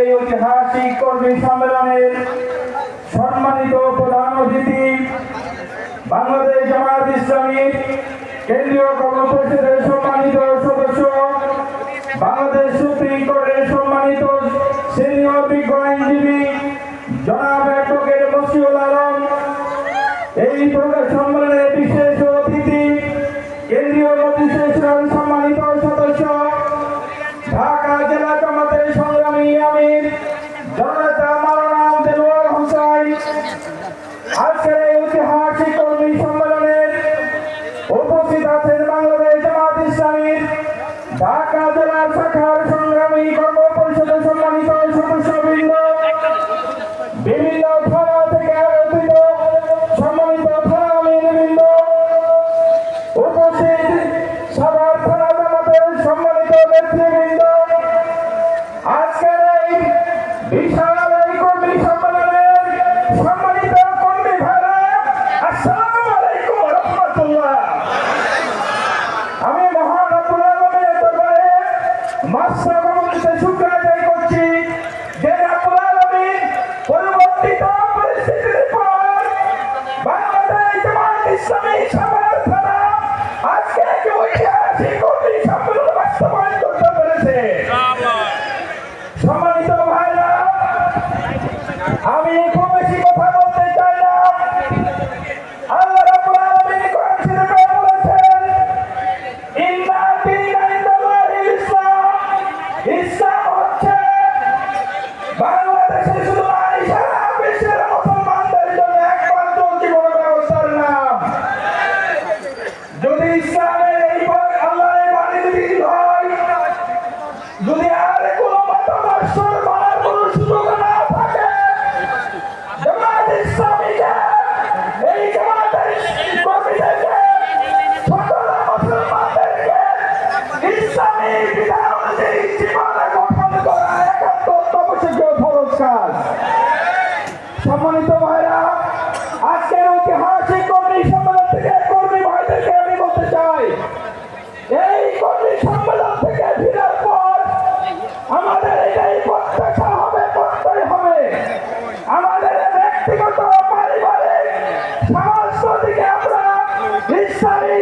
এই ঐতিহাসিক কর্মী সম্মেলনের সম্মানিত প্রধান অতিথি বাংলাদেশ জামায়াত ইসলামীর কেন্দ্রীয় কর্মপরিষদের সম্মানিত সদস্য, বাংলাদেশ সুপ্রিম কোর্টের সম্মানিত সিনিয়র বিজ্ঞ আইনজীবী জনাব অ্যাডভোকেট মসিউল আলম। এই প্রকাশ নেতৃবৃন্দ আজকের এই বিশাল এই কর্মী সম্মেলনের সম্মানিত কর্মী ভাইরা আসসালামু আলাইকুম রাহমাতুল্লাহ আমি মহান রব্বুল আলামিনের দরবারে মাসা ভগবতীতে শুকর আদায় করছি যে সবার থানা আজকে ঐতিহাসিক সম্মেলন বাস্তবায়ন করতে পেরেছে সম্মানিত ভাইরা আমি সম্মানিত ভাইরা, আজকের ঐতিহাসিক কর্মী সম্মেলন থেকে কর্মী ভাইদেরকে আমি বলতে চাই, এই কর্মী সম্মেলন থেকে ফেরার পর আমাদের এটাই প্রত্যাশা হবে করতেই হবে। আমাদের ব্যক্তিগত, পারিবারিক সমস্ত আমরা ইসলামী